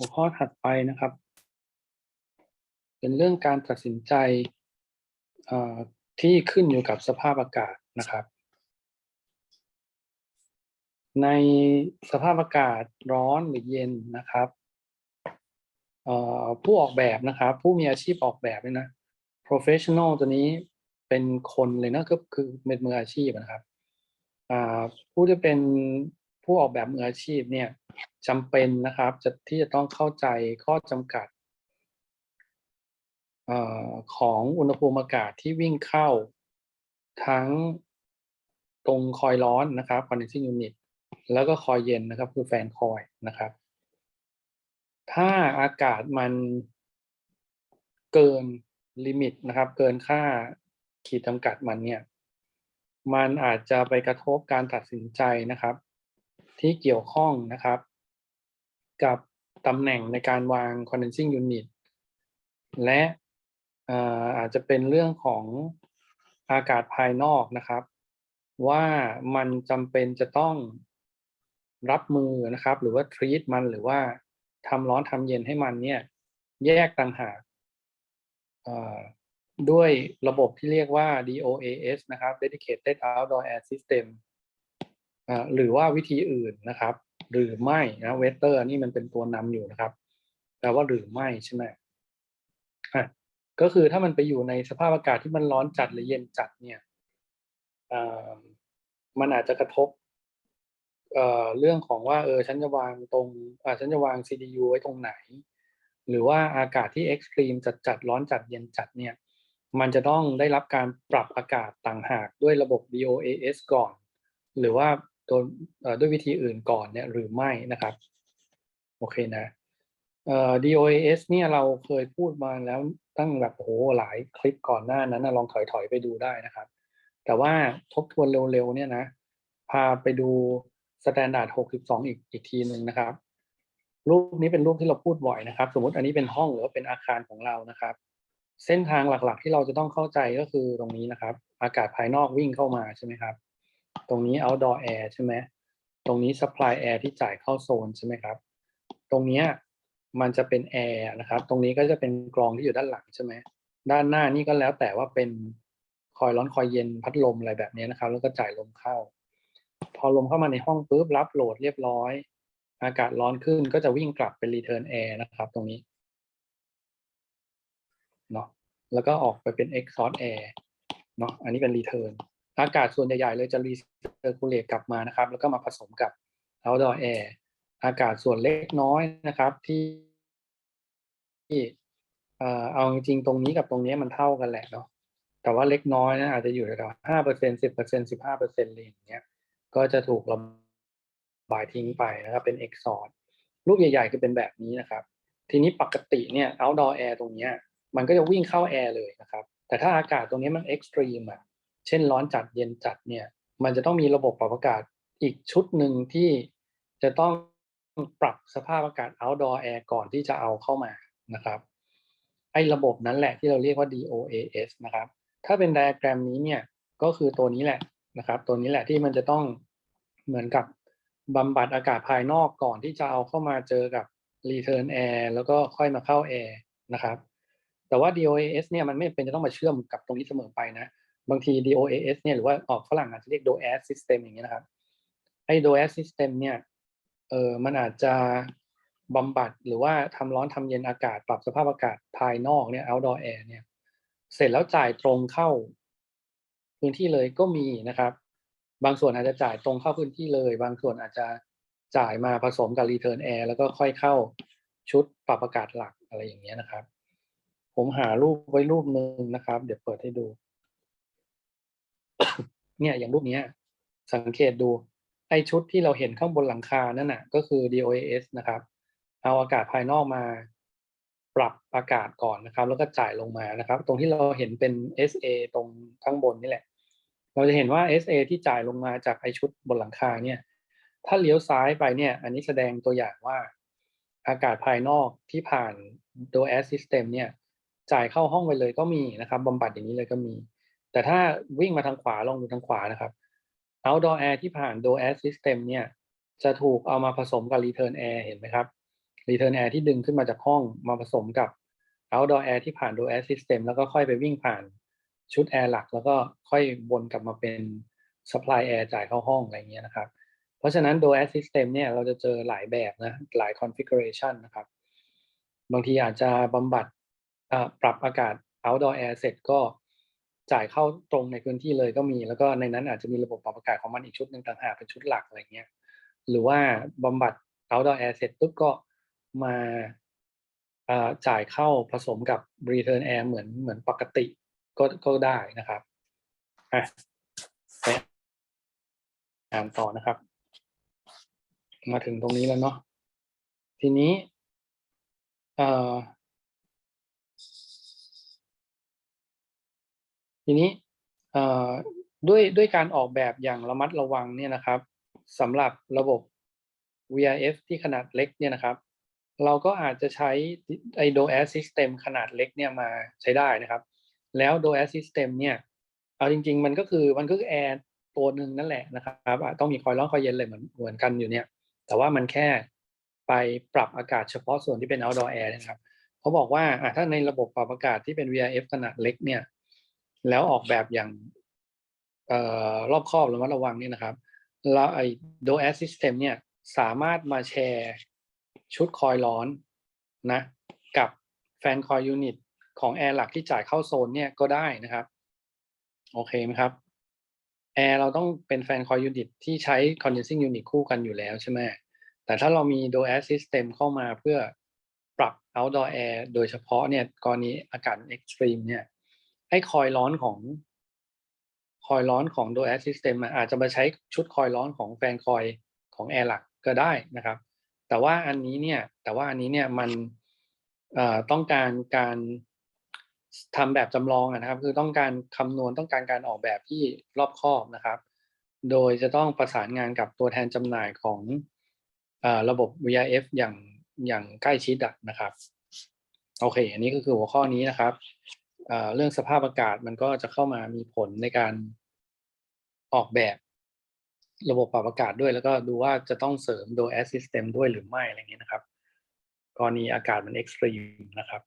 หัวข้อถัดไปนะครับ เป็นเรื่องการตัดสินใจที่ขึ้นอยู่กับสภาพอากาศนะครับ ในสภาพอากาศร้อนหรือเย็นนะครับผู้ออกแบบนะครับ ผู้มีอาชีพออกแบบเนี่ยนะ professional ตัวนี้เป็นคนเลยนะก็คือเป็นมืออาชีพนะครับผู้ที่เป็นผู้ออกแบบมืออาชีพเนี่ย จำเป็นนะครับจะที่จะต้องเข้าใจข้อจำกัดออของอุณหภูมิอากาศที่วิ่งเข้าทั้งตรงคอยร้อนนะครับ condensing unit แล้วก็คอยเย็นนะครับ คือแฟนคอยนะครับ ถ้าอากาศมันเกินลิมิตนะครับ เกินค่าขีดจำกัดมันเนี่ย มันอาจจะไปกระทบการตัดสินใจนะครับ ที่เกี่ยวข้องนะครับ กับตำแหน่งในการวาง condensing unit และอาจจะเป็นเรื่องของอากาศภายนอกนะครับ ว่ามันจำเป็นจะต้องรับมือนะครับ หรือว่า treat มันหรือว่าทำร้อนทำเย็นให้มันเนี่ยแยกต่างหากด้วยระบบที่เรียกว่า DOAS นะครับ Dedicated Outdoor Air System หรือว่าวิธีอื่นนะครับ หรือไม่นะเวเตอร์นี่มันเป็นตัวนำอยู่นะครับแปลว่าหรือไม่ใช่ไหมอะก็คือถ้ามันไปอยู่ในสภาพอากาศที่มันร้อนจัดหรือเย็นจัดเนี่ยมันอาจจะกระทบเรื่องของว่าเออฉันจะวางตรงอ่าฉันจะวาง CDU ไว้ตรงไหน หรือว่าอากาศที่เอ็กซ์ตรีมจัดจัดร้อนจัดเย็นจัดเนี่ย มันจะต้องได้รับการปรับอากาศต่างหากด้วยระบบ DOAS ก่อน หรือว่า ตัวด้วยวิธีอื่นก่อนเนี่ยหรือไม่นะครับ โอเคนะเอ่อ DOAS เนี่ยเราเคยพูดมาแล้วตั้งแบบโอ้โหหลายคลิปก่อนหน้านั้นนะลองถอยๆไปดูได้นะครับ แต่ว่าทบทวนเร็วๆเนี่ยนะ พาไปดู Standard 62 อีกอีกทีหนึ่งนะครับ รูปนี้เป็นรูปที่เราพูดบ่อยนะครับ สมมติอันนี้เป็นห้องหรือว่าเป็นอาคารของเรานะครับ เส้นทางหลักๆที่เราจะต้องเข้าใจก็คือตรงนี้นะครับ อากาศภายนอกวิ่งเข้ามาใช่ไหมครับ ตรงนี้ outdoor air ใช่ไหมตรงนี้ supply air ที่จ่ายเข้าโซนใช่ไหมครับ ตรงเนี้ยมันจะเป็น air นะครับ ตรงนี้ก็จะเป็นกรองที่อยู่ด้านหลังใช่ไหมด้านหน้านี่ก็แล้วแต่ว่าเป็นคอยร้อนคอยเย็นพัดลมอะไรแบบนี้นะครับ แล้วก็จ่ายลมเข้า พอลมเข้ามาในห้องปุ๊บรับโหลดเรียบร้อย อากาศร้อนขึ้นก็จะวิ่งกลับเป็น return air นะครับ ตรงนี้เนาะแล้วก็ออกไปเป็น exhaust air เนาะอันนี้เป็น return อากาศส่วนใหญ่ๆเลยจะ recirculate กลับมานะครับ แล้วก็มาผสมกับ outdoor air อากาศส่วนเล็กน้อยนะครับที่ที่เออเอาจริงๆตรงนี้กับตรงนี้มันเท่ากันแหละเนาะแต่ว่าเล็กน้อยนะอาจจะอยู่ระดับห้าเปอร์เซ็นสิบเปอร์เซ็นสิบห้าเปอร์เซ็นต์อะไรอย่างเงี้ย ก็จะถูกระบายทิ้งไปนะครับ เป็น exhaust รูปใหญ่ๆคือเป็นแบบนี้นะครับ ทีนี้ปกติเนี่ย outdoor air ตรงเนี้ย มันก็จะวิ่งเข้าแอร์เลยนะครับ แต่ถ้าอากาศตรงนี้มัน extreme อะ เช่นร้อนจัดเย็นจัดเนี่ย มันจะต้องมีระบบปรับอากาศอีกชุดหนึ่งที่จะต้องปรับสภาพอากาศ outdoor air ก่อนที่จะเอาเข้ามานะครับ ไอ้ระบบนั้นแหละที่เราเรียกว่า DOAS นะครับ ถ้าเป็นไดอะแกรมนี้เนี่ยก็คือตัวนี้แหละนะครับ ตัวนี้แหละที่มันจะต้องเหมือนกับบำบัดอากาศภายนอกก่อนที่จะเอาเข้ามาเจอกับ return air แล้วก็ค่อยมาเข้า air นะครับ แต่ว่า DOAS เนี่ยมันไม่เป็นจะต้องมาเชื่อมกับตรงนี้เสมอไปนะ บางที DOAS เนี่ยหรือว่าออกฝรั่งอาจจะเรียก DOAS system อย่างเงี้ยนะครับไอ้ DOAS system เนี่ยเออมันอาจจะบำบัดหรือว่าทำร้อนทำเย็นอากาศ ปรับสภาพอากาศภายนอกเนี่ย outdoor air เนี่ย เสร็จแล้วจ่ายตรงเข้าพื้นที่เลยก็มีนะครับ บางส่วนอาจจะจ่ายตรงเข้าพื้นที่เลย บางส่วนอาจจะจ่ายมาผสมกับ return air แล้วก็ค่อยเข้าชุดปรับอากาศหลักอะไรอย่างเงี้ยนะครับ ผมหารูปไว้รูปหนึ่งนะครับ เดี๋ยวเปิดให้ดู เนี่ยอย่างรูปนี้สังเกตดูไอชุดที่เราเห็นข้างบนหลังคานั่นน่ะ ก็คือ DOAS นะครับ เอาอากาศภายนอกมาปรับอากาศก่อนนะครับ แล้วก็จ่ายลงมานะครับ ตรงที่เราเห็นเป็น SA ตรงข้างบนนี่แหละ เราจะเห็นว่า SA ที่จ่ายลงมาจากไอชุดบนหลังคาเนี่ย ถ้าเลี้ยวซ้ายไปเนี่ย อันนี้แสดงตัวอย่างว่า อากาศภายนอกที่ผ่าน DOAS system เนี่ย จ่ายเข้าห้องไปเลยก็มีนะครับบำบัดอย่างนี้เลยก็มี แต่ถ้าวิ่งมาทางขวาลองดูทางขวานะครับ outdoor air ที่ผ่าน DOAS system เนี่ย จะถูกเอามาผสมกับ return air เห็นไหมครับ return air ที่ดึงขึ้นมาจากห้องมาผสมกับ outdoor air ที่ผ่าน door air system แล้วก็ค่อยไปวิ่งผ่านชุดแอร์หลัก แล้วก็ค่อยวนกลับมาเป็น supply air จ่ายเข้าห้องอะไรเงี้ยนะครับ เพราะฉะนั้น door air system เนี่ยเราจะเจอหลายแบบนะหลาย configuration นะครับ บางทีอาจจะบำบัดปรับอากาศ outdoor air เสร็จก็ จ่ายเข้าตรงในพื้นที่เลยก็มี แล้วก็ในนั้นอาจจะมีระบบปรับอากาศของมันอีกชุดหนึ่งต่างหากเป็นชุดหลักอะไรเงี้ยหรือว่าบำบัด outdoor air เสร็จปุ๊บก็มาอ่าจ่ายเข้าผสมกับ return air เหมือนเหมือนปกติก็ก็ได้นะครับอะไปอ่านต่อนะครับ มาถึงตรงนี้แล้วเนาะทีนี้เอ่อ ทีนี้ด้วยด้วยการออกแบบอย่างระมัดระวังเนี่ยนะครับสำหรับระบบ VRF ที่ขนาดเล็กเนี่ยนะครับ เราก็อาจจะใช้ไอ้ DOS System ขนาดเล็กเนี่ยมาใช้ได้นะครับ แล้ว DOS System เนี่ยเอาจริง ๆ มันก็คือมันก็คือแอร์ตัวหนึ่งนั่นแหละนะครับต้องมีคอยร้อนคอยเย็นเลยเหมือนเหมือนกันอยู่เนี่ย แต่ว่ามันแค่ไปปรับอากาศเฉพาะส่วนที่เป็น outdoor air นะครับเขาบอกว่าถ้าในระบบปรับอากาศที่เป็น VRF ขนาดเล็กเนี่ย แล้วออกแบบอย่างออรอบคอบระมัดระวังเนี่ยนะครับแล้วไอ้ DOAS System เนี่ยสามารถมาแชร์ชุดคอยล์ร้อนนะกับแฟนคอยยูนิตของแอร์หลักที่จ่ายเข้าโซนเนี่ยก็ได้นะครับ โอเคไหมครับแอร์เราต้องเป็นแฟนคอยยูนิตที่ใช้ condensing unit คู่กันอยู่แล้วใช่ไหมแต่ถ้าเรามี DOAS System เข้ามาเพื่อปรับ outdoor air โดยเฉพาะเนี่ยกรณีอากาศ extreme เนี่ย ไอ้คอยล์ร้อนของคอยล์ร้อนของ DOAS System อะอาจจะมาใช้ชุดคอยล์ร้อนของแฟนคอยของแอร์หลักก็ได้นะครับ แต่ว่าอันนี้เนี่ยแต่ว่าอันนี้เนี่ยมันต้องการการทำแบบจำลองนะครับ คือต้องการคำนวณต้องการการออกแบบที่รอบคอบนะครับ โดยจะต้องประสานงานกับตัวแทนจำหน่ายของอระบบ VRF อย่างอย่างใกล้ชิดนะครับ โอเค อันนี้ก็คือหัวข้อนี้นะครับ เรื่องสภาพอากาศมันก็จะเข้ามามีผลในการออกแบบระบบปรับอากาศด้วย แล้วก็ดูว่าจะต้องเสริมโดแอสซิสเต็มด้วยหรือไม่อะไรเงี้ยนะครับกรณีอากาศมันเอ็กซ์ตรีมนะครับ